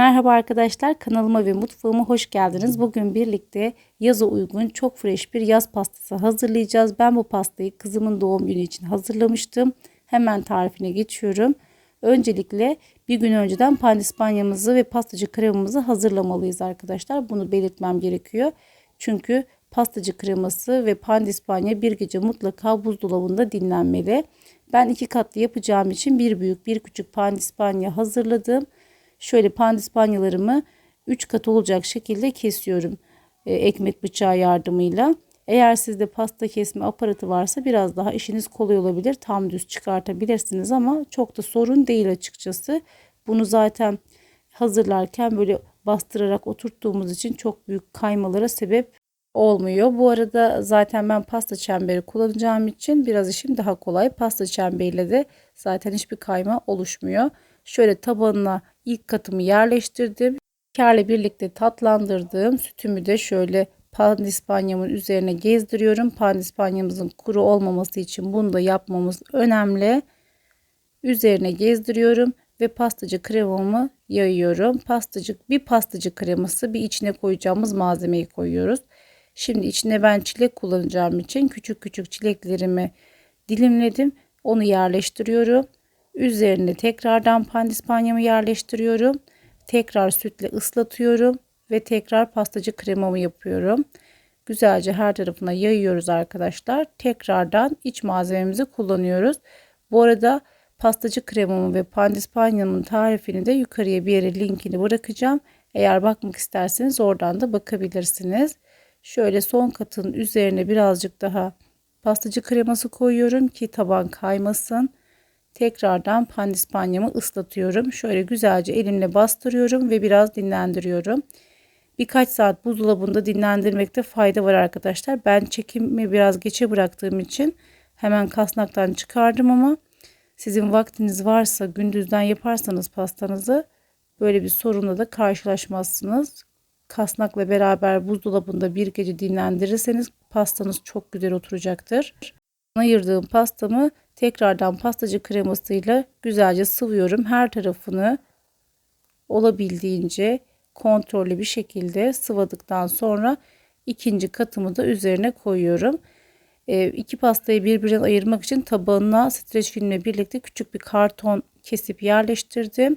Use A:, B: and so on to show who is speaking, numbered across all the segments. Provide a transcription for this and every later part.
A: Merhaba arkadaşlar kanalıma ve mutfağıma hoş geldiniz. Bugün birlikte yaza uygun çok fresh bir yaz pastası hazırlayacağız. Ben bu pastayı kızımın doğum günü için hazırlamıştım. Hemen tarifine geçiyorum. Öncelikle bir gün önceden pandispanyamızı ve pastacı kremamızı hazırlamalıyız arkadaşlar. Bunu belirtmem gerekiyor. Çünkü pastacı kreması ve pandispanya bir gece mutlaka buzdolabında dinlenmeli. Ben iki katlı yapacağım için bir büyük bir küçük pandispanya hazırladım. Şöyle pandispanyalarımı 3 kat olacak şekilde kesiyorum e, ekmek bıçağı yardımıyla. Eğer sizde pasta kesme aparatı varsa biraz daha işiniz kolay olabilir. Tam düz çıkartabilirsiniz ama çok da sorun değil açıkçası. Bunu zaten hazırlarken böyle bastırarak oturttuğumuz için çok büyük kaymalara sebep olmuyor. Bu arada zaten ben pasta çemberi kullanacağım için biraz işim daha kolay. Pasta çemberiyle de zaten hiçbir kayma oluşmuyor. Şöyle tabanına ilk katımı yerleştirdim. Şekerle birlikte tatlandırdığım sütümü de şöyle pandispanyamın üzerine gezdiriyorum. Pandispanyamızın kuru olmaması için bunu da yapmamız önemli. Üzerine gezdiriyorum ve pastacı kremamı yayıyorum. Pastacık bir pastacı kreması bir içine koyacağımız malzemeyi koyuyoruz. Şimdi içine ben çilek kullanacağım için küçük küçük çileklerimi dilimledim. Onu yerleştiriyorum. Üzerine tekrardan pandispanyamı yerleştiriyorum. Tekrar sütle ıslatıyorum ve tekrar pastacı kremamı yapıyorum. Güzelce her tarafına yayıyoruz arkadaşlar. Tekrardan iç malzememizi kullanıyoruz. Bu arada pastacı kremamı ve pandispanyamın tarifini de yukarıya bir yere linkini bırakacağım. Eğer bakmak isterseniz oradan da bakabilirsiniz. Şöyle son katın üzerine birazcık daha pastacı kreması koyuyorum ki taban kaymasın. Tekrardan pandispanyamı ıslatıyorum. Şöyle güzelce elimle bastırıyorum ve biraz dinlendiriyorum. Birkaç saat buzdolabında dinlendirmekte fayda var arkadaşlar. Ben çekimi biraz geçe bıraktığım için hemen kasnaktan çıkardım ama sizin vaktiniz varsa gündüzden yaparsanız pastanızı böyle bir sorunla da karşılaşmazsınız. Kasnakla beraber buzdolabında bir gece dinlendirirseniz pastanız çok güzel oturacaktır. Ayırdığım pastamı tekrardan pastacı kremasıyla güzelce sıvıyorum. Her tarafını olabildiğince kontrollü bir şekilde sıvadıktan sonra ikinci katımı da üzerine koyuyorum. E, iki pastayı birbirinden ayırmak için tabağına streç filmle birlikte küçük bir karton kesip yerleştirdim.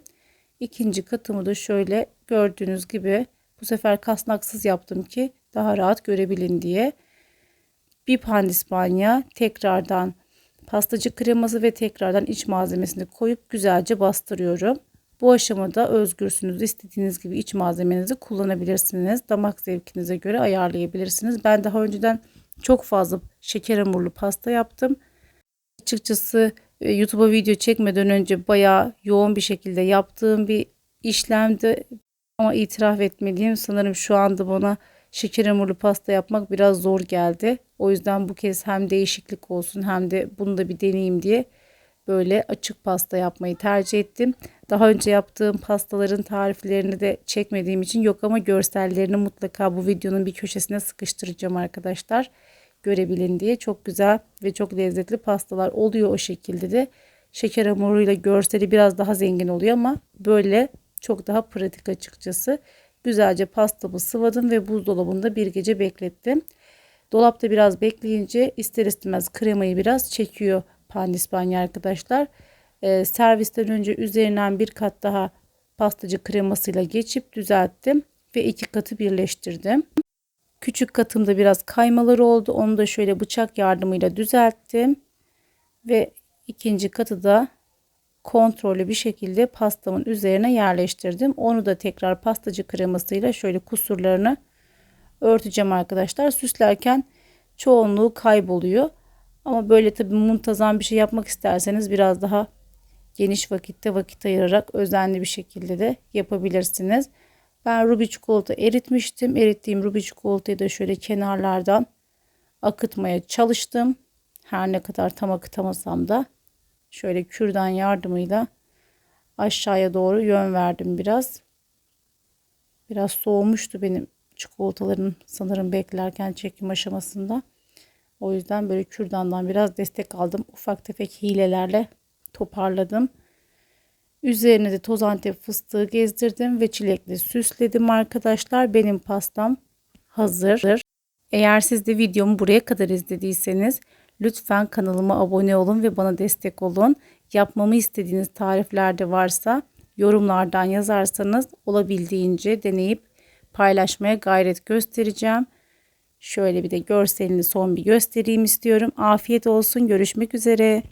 A: İkinci katımı da şöyle gördüğünüz gibi bu sefer kasnaksız yaptım ki daha rahat görebilin diye. Bir pandispanya tekrardan pastacı kreması ve tekrardan iç malzemesini koyup güzelce bastırıyorum. Bu aşamada özgürsünüz. İstediğiniz gibi iç malzemenizi kullanabilirsiniz. Damak zevkinize göre ayarlayabilirsiniz. Ben daha önceden çok fazla şeker hamurlu pasta yaptım. Açıkçası e, YouTube'a video çekmeden önce bayağı yoğun bir şekilde yaptığım bir işlemdi. Ama itiraf etmeliyim sanırım şu anda bana şeker hamurlu pasta yapmak biraz zor geldi. O yüzden bu kez hem değişiklik olsun hem de bunu da bir deneyeyim diye böyle açık pasta yapmayı tercih ettim. Daha önce yaptığım pastaların tariflerini de çekmediğim için yok ama görsellerini mutlaka bu videonun bir köşesine sıkıştıracağım arkadaşlar. Görebilin diye çok güzel ve çok lezzetli pastalar oluyor o şekilde de. Şeker hamuruyla görseli biraz daha zengin oluyor ama böyle çok daha pratik açıkçası. Güzelce pastamı sıvadım ve buzdolabında bir gece beklettim. Dolapta biraz bekleyince ister istemez kremayı biraz çekiyor pandispanya arkadaşlar. Ee, servisten önce üzerinden bir kat daha pastacı kremasıyla geçip düzelttim ve iki katı birleştirdim. Küçük katımda biraz kaymaları oldu. Onu da şöyle bıçak yardımıyla düzelttim. Ve ikinci katı da kontrollü bir şekilde pastamın üzerine yerleştirdim. Onu da tekrar pastacı kremasıyla şöyle kusurlarını örteceğim arkadaşlar. Süslerken çoğunluğu kayboluyor. Ama böyle tabi muntazam bir şey yapmak isterseniz biraz daha geniş vakitte vakit ayırarak özenli bir şekilde de yapabilirsiniz. Ben ruby çikolata eritmiştim. Erittiğim ruby çikolatayı da şöyle kenarlardan akıtmaya çalıştım. Her ne kadar tam akıtamasam da şöyle kürdan yardımıyla aşağıya doğru yön verdim biraz. Biraz soğumuştu benim çikolataların sanırım beklerken çekim aşamasında. O yüzden böyle kürdandan biraz destek aldım. Ufak tefek hilelerle toparladım. Üzerine de toz antep fıstığı gezdirdim ve çilekle süsledim arkadaşlar. Benim pastam hazır. Eğer siz de videomu buraya kadar izlediyseniz lütfen kanalıma abone olun ve bana destek olun. Yapmamı istediğiniz tariflerde varsa yorumlardan yazarsanız olabildiğince deneyip paylaşmaya gayret göstereceğim. Şöyle bir de görselini son bir göstereyim istiyorum. Afiyet olsun. Görüşmek üzere.